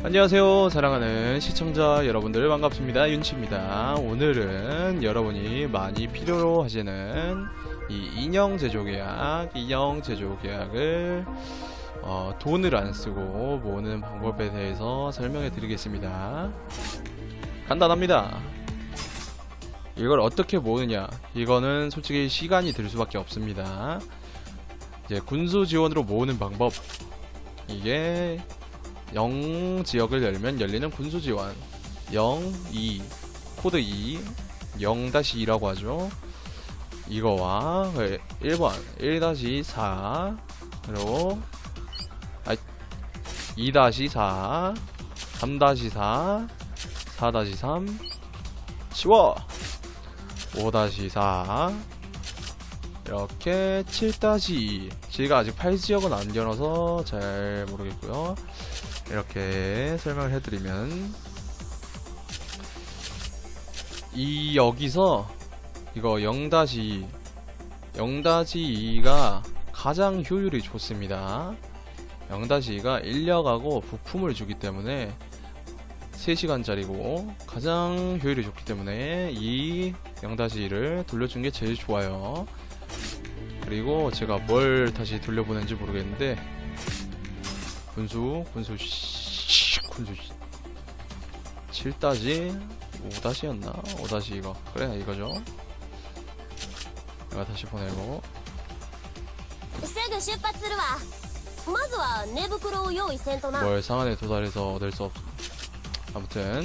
안녕하세요. 사랑하는 시청자 여러분들 반갑습니다. 윤치입니다. 오늘은 여러분이 많이 필요로 하시는 이 인형 제조 계약 인형 제조 계약을 어, 돈을 안 쓰고 모으는 방법에 대해서 설명해 드리겠습니다. 간단합니다. 이걸 어떻게 모으느냐? 이거는 솔직히 시간이 들 수밖에 없습니다. 이제 군수 지원으로 모으는 방법. 이게 0 지역을 열면 열리는 군수 지원. 0, 2, 코드 2, 0-2라고 하죠. 이거와 1번 1-4로 아 2-4, 3-4, 4-3 치워! 5-4 이렇게 7-2 제가 아직 8지역은 안 열어서 잘 모르겠고요 이렇게 설명을 해드리면 이 여기서 이거 0-2 0-2가 가장 효율이 좋습니다. 0-2가 인력하고 부품을 주기 때문에 3시간짜리고 가장 효율이 좋기 때문에 이 0-2를 돌려준 게 제일 좋아요. 그리고 제가 뭘 다시 돌려보낸지 모르겠는데 군수 군수 씨, 군수 7다시 5다시였나? 5다시 이거 그래 이거죠 내가 다시 보내고 すぐ出発するわまずは寝袋を用意せんとな 뭘 상한에 도달해서 얻을 수 없... 아무튼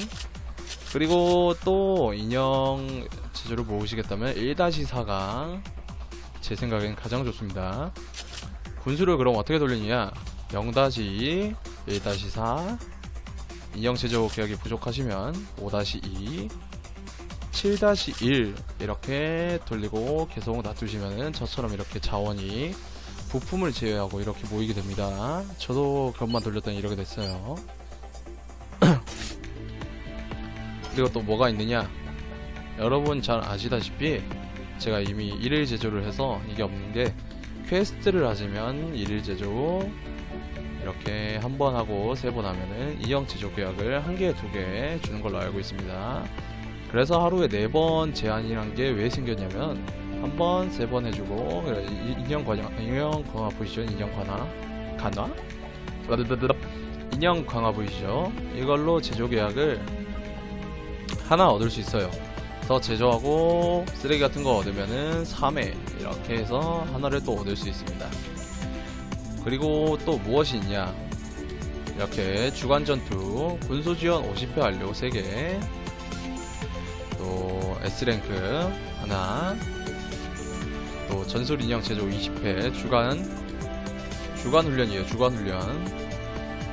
그리고 또 인형 제조를 모으시겠다면 1-4가 제 생각엔 가장 좋습니다 군수를 그럼 어떻게 돌리느냐 0-2 1-4 인형 제조 계약이 부족하시면 5-2 7-1 이렇게 돌리고 계속 놔두시면은 저처럼 이렇게 자원이 부품을 제외하고 이렇게 모이게 됩니다. 저도 그것만 돌렸더니 이렇게 됐어요. 그리고 또 뭐가 있느냐? 여러분 잘 아시다시피 제가 이미 일일 제조를 해서 이게 없는 게 퀘스트를 하시면 일일 제조 이렇게 한 번 하고 세 번 하면은 이형 제조 계약을 한 개, 두개 주는 걸로 알고 있습니다. 그래서 하루에 네 번 제한이란 게 왜 생겼냐면 한 번, 세 번 해주고 이- 인형 관화, 인형 강화 보이시죠? 인형 관화, 간화? 인형 강화 보이시죠? 이걸로 제조 계약을 하나 얻을 수 있어요. 그래서 제조하고 쓰레기 같은 거 얻으면은 3회 이렇게 해서 하나를 또 얻을 수 있습니다. 그리고 또 무엇이 있냐? 이렇게 주간 전투, 군소 지원 50회 완료 3개, 또 S랭크 하나, 또 전술 인형 제조 20회 주간 주간 훈련이에요. 주간 훈련.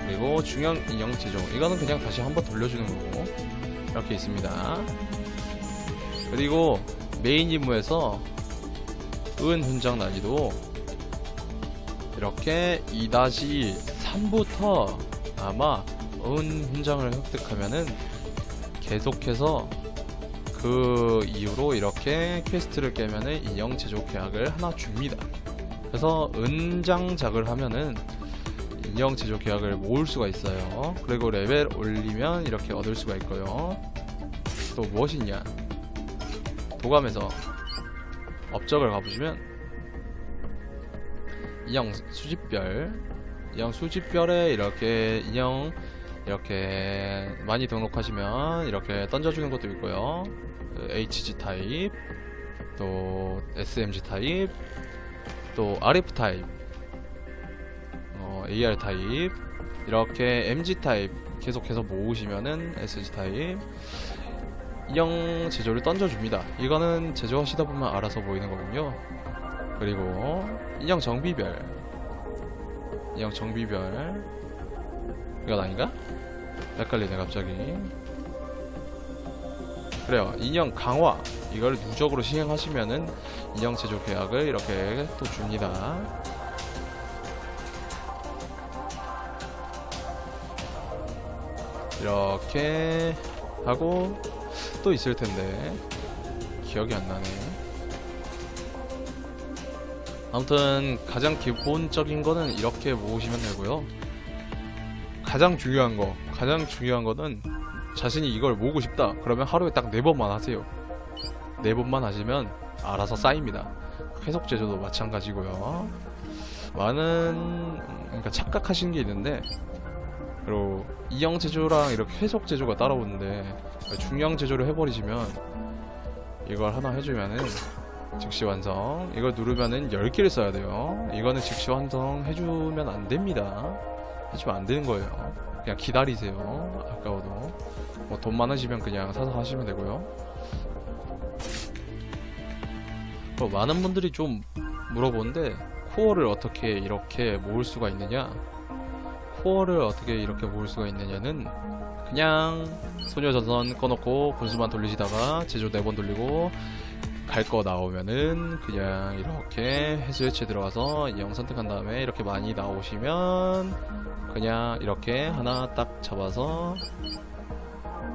그리고 중형 인형 제조. 이거는 그냥 다시 한번 돌려주는 거고 이렇게 있습니다. 그리고 메인 임무에서 은 훈장 난이도 이렇게 2-3부터 아마 은 훈장을 획득하면은 계속해서 그 이후로 이렇게 퀘스트를 깨면은 인형 제조 계약을 하나 줍니다. 그래서 은장작을 하면은 인형 제조 계약을 모을 수가 있어요. 그리고 레벨 올리면 이렇게 얻을 수가 있고요. 또 무엇이 있냐? 도감에서 업적을 가보시면 인형 수집별 인형 수집별에 이렇게 인형 이렇게 많이 등록하시면 이렇게 던져주는 것도 있고요. 그 HG 타입, 또 SMG 타입, 또 RF 타입, 어, AR 타입, 이렇게 MG 타입 계속해서 모으시면은 SG 타입 인형 제조를 던져줍니다. 이거는 제조하시다 보면 알아서 보이는 거군요. 그리고 인형 정비별, 인형 정비별. 이건 아닌가? 헷갈리네 갑자기. 그래요. 인형 강화. 이걸 누적으로 시행하시면은 인형 제조 계약을 이렇게 또 줍니다. 이렇게 하고 또 있을 텐데. 기억이 안 나네 아무튼 가장 기본적인 거는 이렇게 모으시면 되고요 가장 중요한 거 가장 중요한 거는 자신이 이걸 모으고 싶다. 그러면 하루에 딱 네 번만 하세요. 네 번만 하시면 알아서 쌓입니다. 회속 제조도 마찬가지고요. 많은 그러니까 착각하시는 게 있는데 그리고 이형 제조랑 이렇게 회속 제조가 따라오는데 중형 제조를 해버리시면 이걸 하나 해주면은 즉시 완성. 이걸 누르면은 10개를 써야 돼요. 이거는 즉시 완성 해주면 안 됩니다. 해주면 안 되는 거예요. 그냥 기다리세요. 아까워도. 뭐 돈 많으시면 그냥 사서 하시면 되고요. 뭐 많은 분들이 좀 물어보는데 코어를 어떻게 이렇게 모을 수가 있느냐? 코어를 어떻게 이렇게 모을 수가 있느냐는 그냥 소녀전선 꺼놓고 분수만 돌리시다가 제조 4번 돌리고 갈 거 나오면은 그냥 이렇게 해수해체 들어가서 이형 선택한 다음에 이렇게 많이 나오시면 그냥 이렇게 하나 딱 잡아서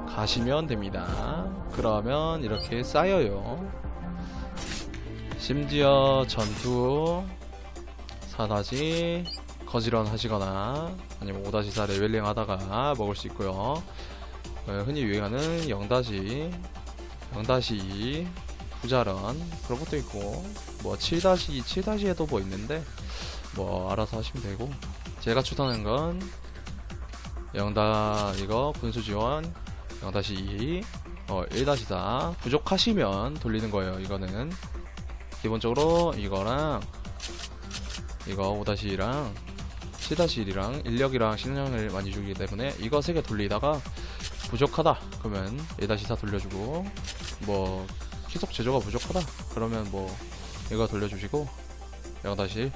가시면 됩니다. 그러면 이렇게 쌓여요. 심지어 전투 4다시 거지런 하시거나 아니면 5-4 레벨링 하다가 먹을 수 있고요. 어, 흔히 유행하는 0-2, 0-2 부자런 그런 것도 있고 뭐 7-2, 7-2에도 뭐 있는데 뭐 알아서 하시면 되고. 제가 추천하는 건0 이거 군수 지원 0-2 어, 1-4 부족하시면 돌리는 거예요 이거는. 기본적으로 이거랑 이거 5-2랑 7-1이랑 인력이랑 신형을 많이 주기 때문에 이거 세개 돌리다가 부족하다 그러면 1-4 돌려주고 뭐 희속 제조가 부족하다. 그러면 뭐 이거 돌려주시고 0-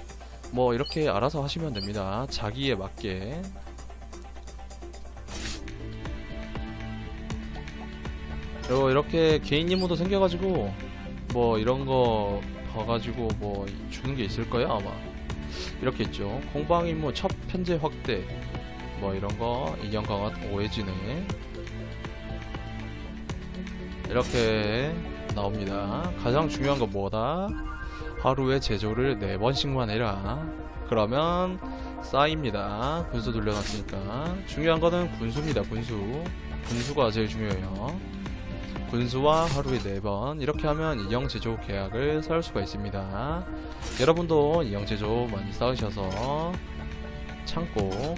뭐 이렇게 알아서 하시면 됩니다. 자기에 맞게. 그리고 이렇게 개인 임무도 생겨가지고 뭐 이런 거 봐가지고 뭐 주는 게 있을 거예요 아마. 이렇게 있죠. 공방 임무 첫 편제 확대. 뭐 이런 거 인형 강화 오해지네 이렇게 나옵니다. 가장 중요한 건 뭐다? 하루에 제조를 4번씩만 해라. 그러면 쌓입니다. 군수 돌려놨으니까. 중요한 거는 군수입니다 군수. 군수가 제일 중요해요. 군수와 하루에 4번 이렇게 하면 이형 제조 계약을 쌓을 수가 있습니다. 여러분도 이형 제조 많이 쌓으셔서 참고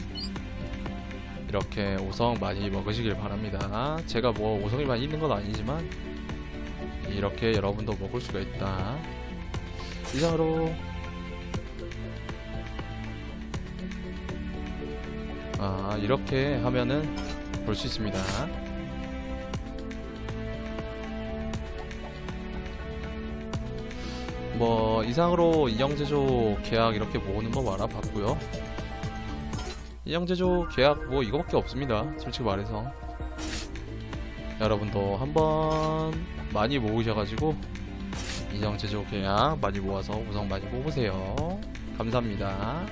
이렇게 5성 많이 먹으시길 바랍니다. 제가 뭐 5성이 많이 있는 건 아니지만 이렇게 여러분도 먹을 수가 있다. 이상으로. 아 이렇게 하면은 볼 수 있습니다. 뭐 이상으로 이형제조 계약 이렇게 모으는 거 알아봤고요. 이형제조 계약 뭐 이거밖에 없습니다. 솔직히 말해서 여러분도 한번 많이 모으셔가지고 이형제조 계약 많이 모아서 우선 많이 뽑으세요. 감사합니다